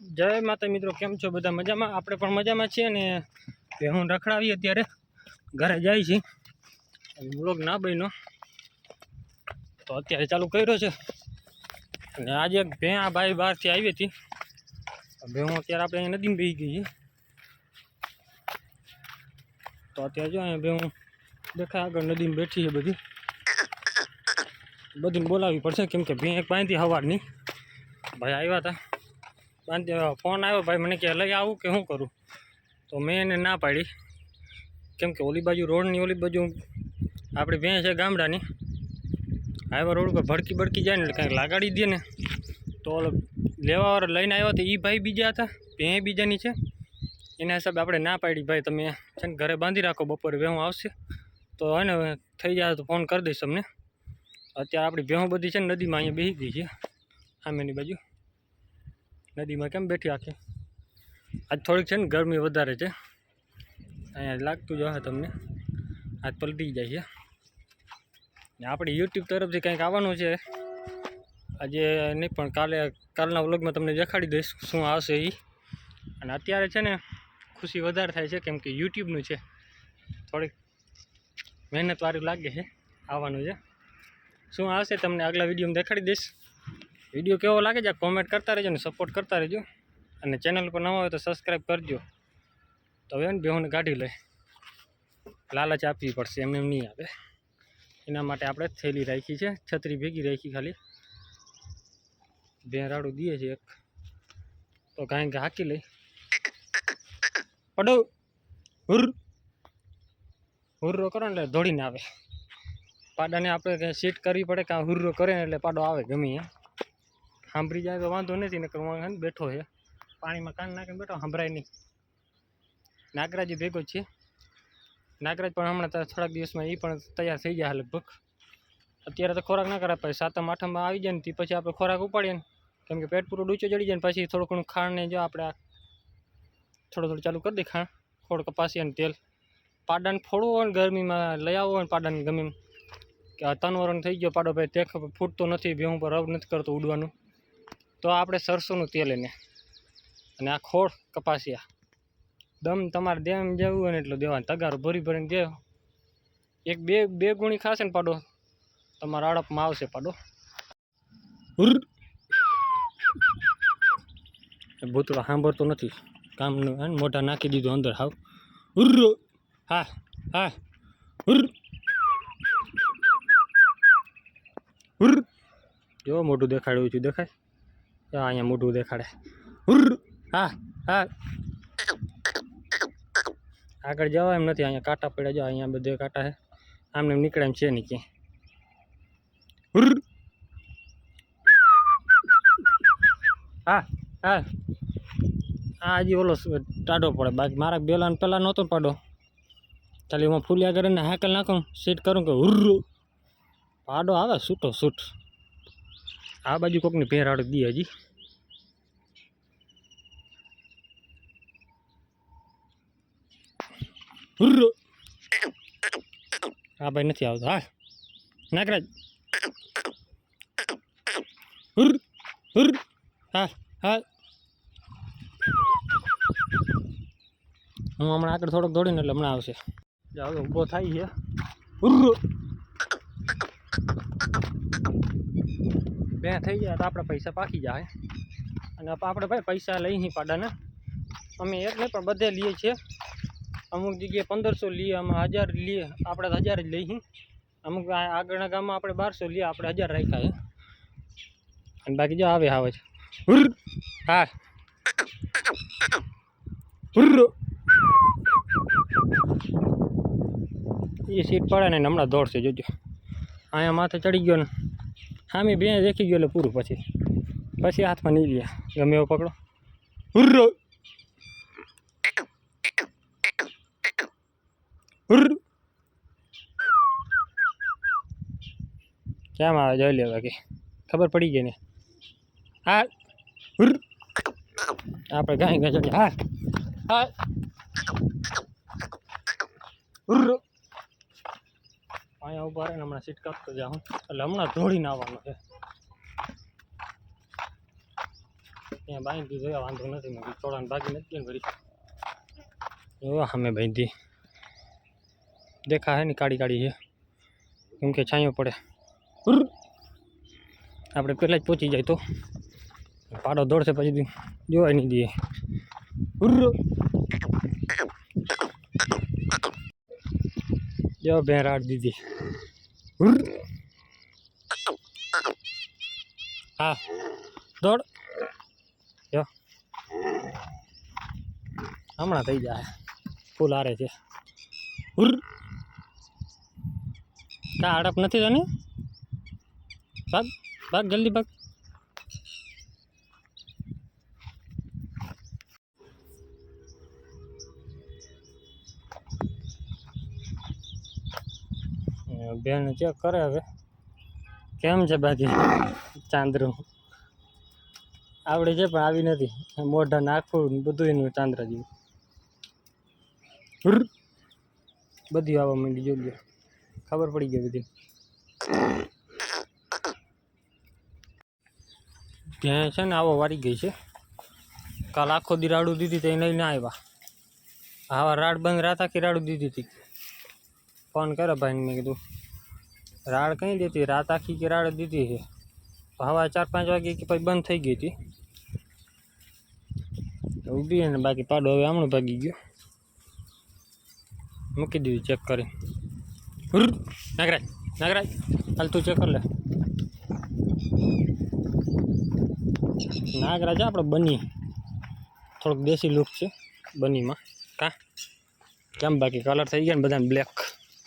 જય માતા મિત્રો, કેમ છો બધા મજામાં? આપણે પણ મજામાં છીએ ને હું રખડાવી અત્યારે. ઘરે જાય છે. બ્લોગ ના બન્યો. તો અત્યારે ચાલુ કર્યો છે. અને આજે એક ભેં ભાઈ બહારથી આવી હતી. ભે હું અત્યારે આપણે અહીંયા નદીમાં બેસી ગઈ તો અત્યારે જો અહીંયા ભે દેખાય આગળ નદીમાં બેઠી છે બધી. બધીને બોલાવવી પડશે કેમ કે ભેં એક બાંધી સવારની ભાઈ આવ્યા હતા. ફોન આવ્યો, ભાઈ મને કે લઈ આવું કે શું કરું? તો મેં એને ના પાડી. કેમ કે ઓલી બાજુ રોડની ઓલી બાજુ આપણી ભેં છે ગામડાની. હાઈવા રોડ ઉપર ભડકી ભડકી જાય ને એટલે કાંઈક લગાડી દે ને. તો લેવાવાળા લઈને આવ્યા તો એ ભાઈ બીજા હતા ભેં બીજાની છે. એના હિસાબે આપણે ના પાડી. ભાઈ, તમે છે ને ઘરે બાંધી રાખો, બપોરે ભેહું આવશે. તો હે ને થઈ જાય તો ફોન કરી દઈશ તમને. અત્યારે આપણી ભેહું બધી છે ને નદીમાં અહીંયા બેસી ગઈ છે, સામેની બાજુ. નદીમાં કેમ બેઠી આખી? આજ થોડીક છે ને ગરમી વધારે છે. અહીંયા લાગતું જ હશે તમને. આજ પલટી જાય છે. ને આપણે યુટ્યુબ તરફથી કંઈક આવવાનું છે. આજે નહીં, પણ કાલે, કાલના વ્લોગમાં તમને દેખાડી દઈશ શું આવશે એ અને અત્યારે છે ને ખુશી વધારે થાય છે કેમ કે યુટ્યુબનું છે. થોડીક મહેનતવાળું લાગે છે આવવાનું છે. શું આવશે તમને આગલા વિડીયોમાં દેખાડી દઈશ. વીડિયો કેવો લાગે છે કોમેન્ટ કરતા રહેજો ને સપોર્ટ કરતા રહેજો. અને ચેનલ પર નવા હોય તો સબસ્ક્રાઈબ કરજો. તો હવે ને બેહુને કાઢી લે લાલચ આપવી પડશે, એમ એમ નહીં આવે. એના માટે આપણે થેલી રાખી છે, છત્રી ભેગી રાખી ખાલી. બે રાડું દઈએ છે એક. તો કાંઈ કે હાકી લઈ. પડો હુર! હુર્રો કરો ને એટલે દોડીને આવે. પાડાને આપણે કંઈ સીટ કરવી પડે કાં હુર્રો કરે એટલે પાડો આવે ગમે એમ. સાંભળી જાય તો વાંધો નથી, નકર હું બેઠો છે. પાણીમાં કાન નાખીને બેઠો, સંભળાય નહીં. નાગરાજી ભેગો છે. નાગરાજ પણ હમણાં થોડાક દિવસમાં એ પણ તૈયાર થઈ જાય લગભગ. અત્યારે તો ખોરાક ના કરાય, પછી સાતમ, આઠમમાં આવી જાય ને, તે પછી આપણે ખોરાક ઉપાડીએ ને. કેમ કે પેટ પૂરું ડૂચો ચડી જાય ને, પછી થોડું ઘણું ખાણને જો આપણે થોડું થોડું ચાલુ કરી દે ખાણ ખોડ કપાસી અને તેલ. પાડાને ફોડવું હોય ને ગરમીમાં, લઈ આવવો હોય ને પાડાને ગમે કે આ તનવરણ થઈ ગયો પાડો, ભાઈ તે ફૂટતો નથી, ભેહું પર રબ નથી કરતો ઉડવાનું. તો આપણે સરસોનું તેલ એને અને આ ખોળ કપાસિયા. દમ તમારે દેમ જેવું હોય ને એટલું દેવાનું. તગારો ભરી ભરીને દે. એક બે બે ગુણી ખાશે ને પાડો. તમારા અડપમાં આવશે પાડો. ભૂતળો સાંભળતો નથી. કામનું મોઢા નાખી દીધું અંદર હાવ. હા હા. જો મોઢું દેખાડ્યું છું, દેખાય? જો અહીંયા મોઢું દેખાડે. હા હા. આગળ જવા એમ નથી, અહીંયા કાંટા પડ્યા. જો, અહીંયા બધે કાંટા છે. આમને એમ નીકળે એમ છે નહીં ક્યાંય. હુર! હા હા. આ હજી ઓલો ટાડો પડે. બાકી મારા બેલા પહેલાં નહોતો પાડો. ખાલી એમાં ફૂલ્યા કરીને હાકલ નાખું સીટ કરું કે હુર્રો પાડો આવે છૂટો છૂટ આ બાજુ કોકની ભેરાડ દી હજી. હા ભાઈ નથી આવતો હા નાગરાજ. હા હા હું હમણાં આગળ થોડોક દોડીને એટલે હમણાં આવશે. જાઓ ઊભો થાય છે. હુર્રો બે થઈ જાય તો આપણે પૈસા પાકી જાય. અને આપ- આપણે ભાઈ પૈસા લઈ નહીં ને અમે એક નહીં, પણ બધે લઈએ છીએ. અમુક જગ્યાએ પંદરસો લઈએ અમે હજાર લઈએ. આપણે તો હજાર જ લઈએ અમુક આગળના ગામમાં આપણે બારસો લઈએ, આપણે હજાર રાખ્યા છે અને બાકી જો આવે આવે છે. હા. એ સીટ પડે ને હમણાં દોડશે, જોજો. અહીંયા માથે ચડી ગયો ને. સામે બે દેખી ગયો એટલે પૂરું પછી. પછી હાથમાં નહીં ગયા ગમે એવો પકડો. હુર્રો હુર કેમ આવે? જોઈ લે બાકી. ખબર પડી ગઈ ને. હા હુર આપણે ગાય ગાય હા હા હુર અહીંયા ઊભા રહે ને હમણાં સીટ કાપતો જાઉં. એટલે હમણાં દોડીને આવવાનું છે. ત્યાં બાંધી જોયા વાંધો નથી, મેં ચોળાને ભાગી નથી ને વળી. એવા સામે બાંધી. દેખા હે ને કાળી કાળી છે. કેમ કે છાંયો પડે. ઉર. આપણે પહેલાં જ પહોંચી જાય તો. પાડો દોડશે પછી જોવાય નહીં દઈએ ઉર. જો ભેરાડ દીધી. હા. દોડ. જો. હમણાં થઈ જાય. ફૂલ હારે છે. કા હડપ નથી તને ભાગ ભાગ, જલ્દી ભાગ. બેન ચેક કરે હવે? કેમ છે બાકી? ચાંદરું. આવડે છે પણ આવી નથી. મોઢા નાખું બધું એનું ચાંદરા જેવું. બધી આવવા માંડી જોઈએ ખબર પડી ગઈ બધી. ત્યાં છે ને આવો વારી ગઈ છે. કાલ આખો દી રાડું દીધી તો લઈને આવ્યા. આવા રાડ બંધ રાતા કે રાડું દીધી હતી. ફોન કરે ભાઈને મેં કીધું. રાડ કઈ દેતી, રાત આખી કે રાડ દીધી છે. હવા ચાર પાંચ વાગે કે પછી બંધ થઈ ગઈ હતી. ઊભી ને બાકી પાડો હવે હમણાં ભાગી ગયો. મૂકી દીધું ચેક કરી. નાગરાજ નાગરાજ, હાલ તું ચેક કરી લે. નાગરાજ આપણે બની. થોડોક દેશી લુક છે, બનીમાં. કા? કેમ બાકી કલર થઈ ગયા ને બધાને બ્લેક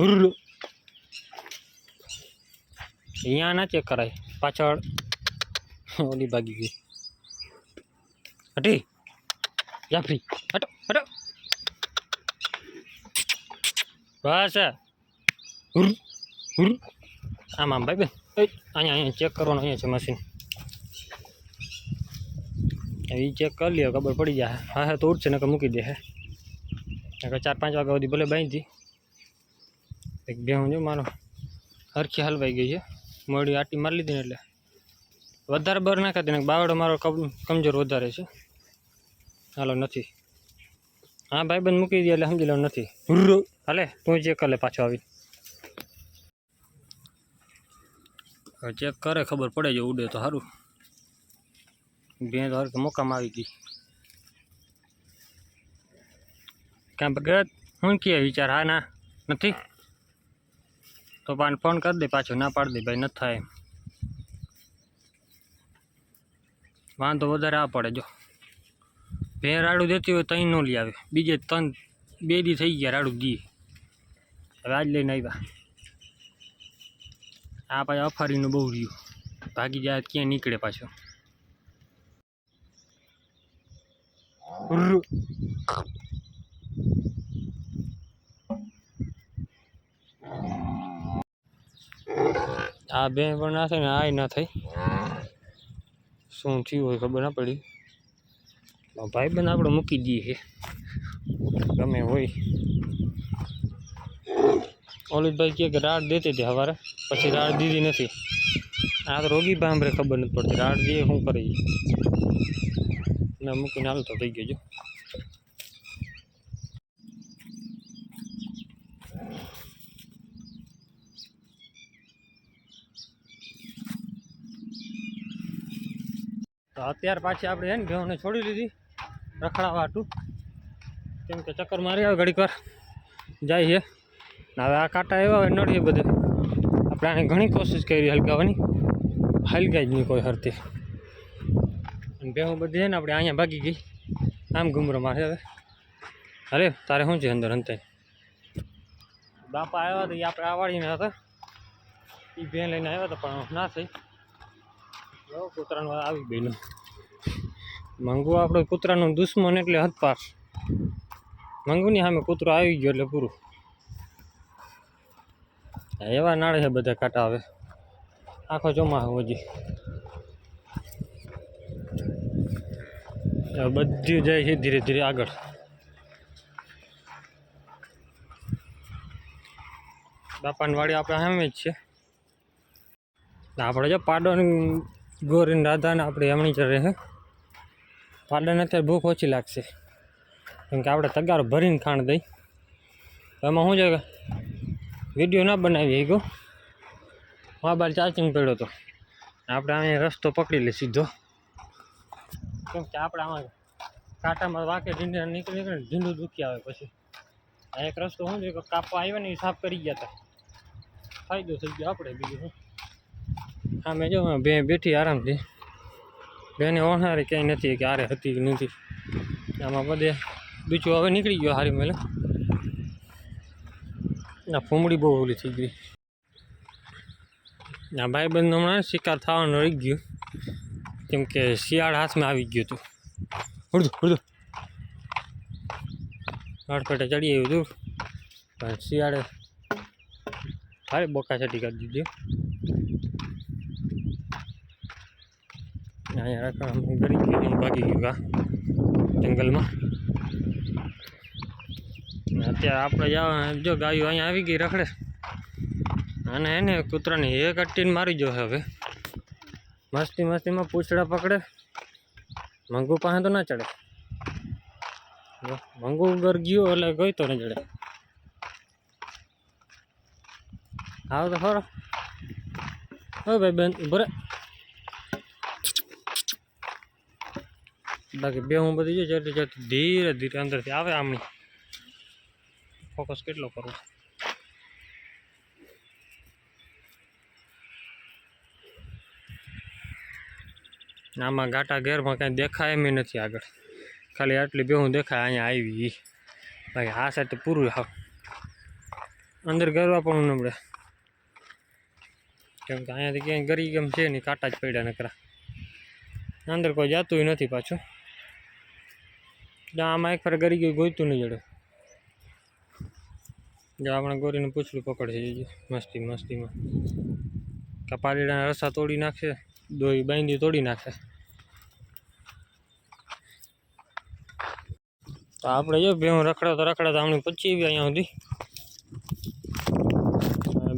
હુર અહીંયા ના ચેક કરાય પાછળ ઓલી ભાગી ગઈ હટી જાફરી હટો હટો બસ હુર હુર આમ આમ ભાઈ બેન એ અહીંયા અહીંયા ચેક કરવાનું અહીંયા છે મશીન એ ચેક કરી લ્યો ખબર પડી જાય હા હા તો ઉઠશે નકર મૂકી દે હે નકર ચાર પાંચ વાગ્યા સુધી ભલે બાંધી એક બે હું જો મારો હરખી હલવાઈ ગઈ છે મોડી આટી મારી લીધી ને એટલે. વધારે બર નાખાતી ને બાવડો મારો કમ- કમજોર વધારે છે. હાલો, નથી. હા ભાઈ બંધ મૂકી દે એટલે સમજી લો નથી. હાલે, તું ચેક કરે પાછો આવી ચેક કરે, ખબર પડે જો ઉડે તો સારું બે તો હરકે મોકામાં આવી ગઈ. કાં ભગત શું કહે વિચાર? હા, ના, નથી? તો પણ ફોન કરી દે, પાછો ના પાડી દે, ભાઈ ન થાય વાંધો વધારે આ પડે, જો. બે રાડું દેતી હોય તઈ ન લઈ આવે. બીજે ત્રણ બે દી થઈ ગયા રાડું દી હવે આજ લઈને આવ્યા. આ પાછા અફારીનું બહુ રહ્યું. ભાગી જાય ક્યાં નીકળે પાછો. ઉર્રુ. આ બે પણ ના થાય ને આ ના થઈ. શું થયું હોય ખબર ના પડી. ભાઈ બંધ આપણે મૂકી દઈએ છે. ગમે હોય. ઓલિતભાઈ કહે કે રાડ દેતી હતી સવારે પછી રાડ દીધી નથી. આ તો રોગી ભાંભરે ખબર નથી પડતી. રાડ દે શું કરીએ. ના મૂકીને હાલતો થઈ ગયો તો અત્યાર પાછી આપણે એને ને ઘઉંને છોડી લીધી, રખડાવા હાટું. કેમ કે ચક્કર મારી આવે ઘડીક વાર. જાય છે. હવે આ કાંટા એવા હોય નડીએ બધે. આપણે આને ઘણી કોશિશ કરી હલકાવાની. હલગાઈ જ નહીં કોઈ હરતી અને ભેહું બધી ને આપણે અહીંયા ભાગી ગઈ. આમ ઘૂમરો મારે હવે. અરે તારે શું છે અંદર અંતે? બાપા આવ્યા હતા એ આપણે આવાડીને હતા. એ ભે લઈને આવ્યા હતા, પણ ના થઈ. જો કૂતરાનું આવી ગયેલું મંગુ આપણો કૂતરાનો દુશ્મન એટલે હદપાર મંગુની સામે કૂતરો આવી ગયો એટલે પૂરું. એવા નાળે છે બધા કાંટા આવે આખો ચોમાસું હજી. બધું જાય છે ધીરે ધીરે આગળ. બાપાની વાડી આપણે સામે જ છે. આપણે જો પાડો ગોર અને રાધાને આપણે એમની ચડે છે પાડાને અત્યારે ભૂખ ઓછી લાગશે. કેમ કે આપણે તગારો ભરીને ખાણ દઈ. એમાં શું છે વીડિયો ના બનાવી ગયો મોબાઈલ ચાર્જિંગ પડ્યો હતો આપણે અહીંયા રસ્તો પકડી લે સીધો. કેમ કે આપણે આમાં કાંટામાં વાકે ઢીંડા નીકળી નીકળે ઢીંડું દુખી આવે પછી. આ એક રસ્તો શું છે કાપવા આવ્યો ને એ સાફ કરી ગયા હતા ફાયદો થઈ ગયો આપણે બીજું શું? સામે જો બે બેઠી આરામથી. બેને ઓણહારી ક્યાંય નથી, કે આરે હતી કે નથી. આમાં બધે બીજું હવે નીકળી ગયો હારી મેલે. આ ફૂમડી બહુ ઓલી થઈ ગઈ. ના ભાઈબંધ હમણાં શિકાર થવાનું રહી ગયું. કેમ કે શિયાળ હાથમાં આવી ગયું હતું. હળદું હળદું હડફેટે ચડી આવ્યું હતું. પણ શિયાળે હારે બોકા છટી કરી દીધી. અહીંયા રાખવા ગરી ગયું ભાગી ગયું કા જંગલમાં. અત્યારે આપણે જવા જો ગાયો અહીંયા આવી ગઈ રખડે. અને એને કૂતરાની એક અટ્ટીને મારી જો હવે. મસ્તી મસ્તીમાં પૂછડા પકડે. મંગુ પાસે તો ના ચડે. મંગુ ઘર ગયો એટલે ગઈ તો ન ચડે. આવો તો ખરો હો ભાઈ, બેન બરે બાકી બે હું બધી જતી જતી ધીરે ધીરે અંદરથી આવે આમની ફોકસ કેટલો કરવો આમાં ગાટા ઘેરમાં કાંઈ દેખાય એમ નથી આગળ. ખાલી આટલી બેહું દેખાય અહીંયા આવી. બાકી આ સાઈડ તો પૂરું હાવ અંદર ગરવા પણ નમડે કેમ કે અહીંયાથી ક્યાંય ગરી કેમ છે નહીં, કાંટા જ પડ્યા નકરા. અંદર કોઈ જાતું નથી પાછું. જો આમાં એક ફર ગરી ગયું ગોતું નહીં જડે. જો આપણે ગોરીને પૂછલું પકડશે જઈએ મસ્તી, મસ્તીમાં. કપાલીના રસા તોડી નાખશે દોઈ બાંધી તોડી નાખશે. તો આપણે જો તો રખડાતા રખડાતા હમણાં પચી ગયા અહીંયા સુધી.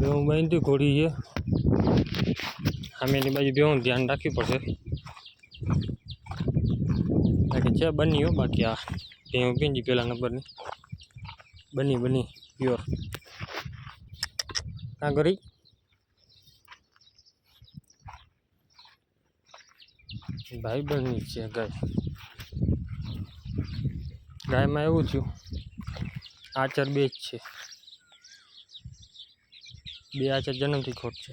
બેહું બાંધી ઘોડી છે. સામેની બાજુ બેહું ધ્યાન રાખવી પડશે. છે બની બાકી આ પીંજી પેલા નંબરની બની બની પ્યોર કાં કરી? ભાઈ બની છે, ગાય. ગાયમાં એવું થયું, આચર બે જ છે. બે આચર જન્મથી ખોટ છે.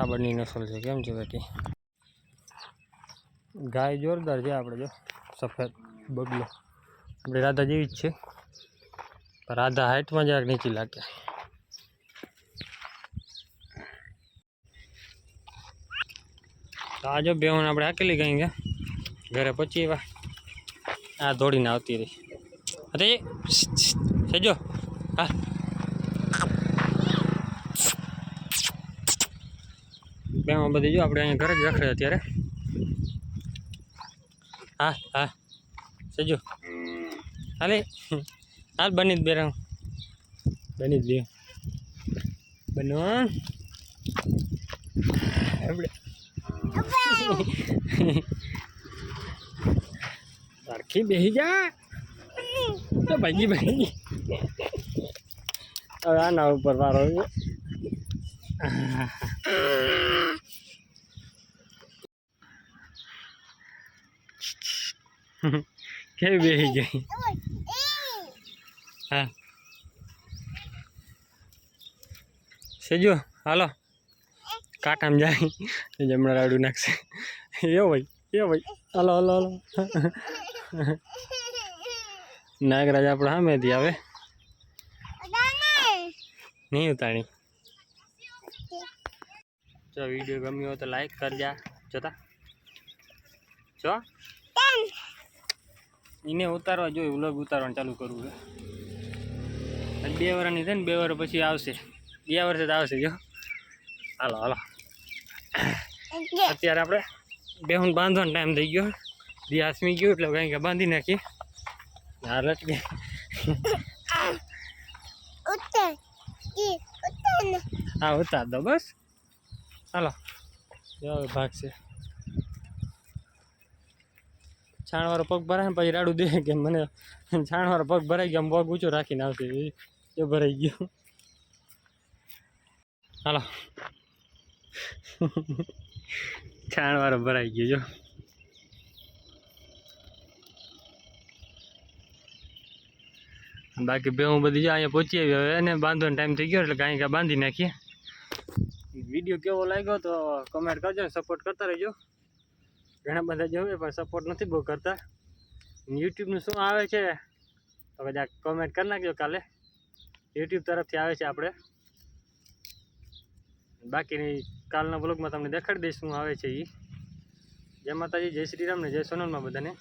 આ નસલ છે. કેમ છે બેટી ગાય જોરદાર છે આપણે જો. સફેદ બગલો આપણે રાધા જેવી જ છે. રાધા હાઇટમાં જરાક નીચી લાગે આ જો બેહોને આપણે હાકેલી ગઈ ગયા ઘરે પચી એવા આ દોડીને આવતી રહી. અરે સેજો હા બેમાં બધી જો આપણે અહીંયા ઘરે જ રખડે અત્યારે. હા હા. સજો હાલે. હાલ બની જ બે રંગ બની જ બે. બનો. આપણે. સરખી બેસી જા. તો ભાગી ભાઈ હવે આના ઉપર વારો આવ્યો. કેવી બેસી ગઈ હા સેજો હાલો કાટામ જાય જમણા રાડું નાખશે એ ભાઈ એ ભાઈ હાલો હાલો હાલો નાગરાજ આપણે સામેથી આવે નહીં ઉતાણી જો વીડિયો ગમ્યો હોય તો લાઈક કરજા જોતા જો એને ઉતારવા જોઈએ વ્લોગ ઉતારવાનું ચાલુ કરવું છે. બે વર્ષની છે ને બે વર્ષ પછી આવશે. બે વર્ષે જ આવશે જો. હાલો હાલો. અત્યારે આપણે બેહુન બાંધવાનો ટાઈમ થઈ ગયો. દી આસમી ગયું એટલે કંઈ કે બાંધી નાખીએ હા લટકે હા ઉતાર દો બસ. હાલો. ભાગ છે છાણવાળો પગ ભરાય ને પછી રાડું દે કે મને છાણવાળો પગ ભરાઈ ગયો પગ ઊંચો રાખીને આવશે. એ ભરાઈ ગયો. હાલો. છાણવાળો ભરાઈ ગયો, જો. બાકી બે હું બધી જો અહીંયા પહોંચી આવી. હવે એને બાંધવાનો ટાઈમ થઈ ગયો એટલે કાંઈ કાંઈ બાંધી નાખીએ. વીડિયો કેવો લાગ્યો તો કમેન્ટ કરજો સપોર્ટ કરતા રહેજો. ઘણા બધા જોવે પણ સપોર્ટ નથી બહુ કરતા. યુટ્યુબનું શું આવે છે? તો કદાચ કોમેન્ટ કરી નાખજો કાલે. યુટ્યુબ તરફથી આવે છે આપણે. બાકીની કાલના બ્લોગમાં તમને દેખાડી દઈશ, શું આવે છે એ જય માતાજી, જય શ્રી રામ ને જય સોનલમાં બધાને.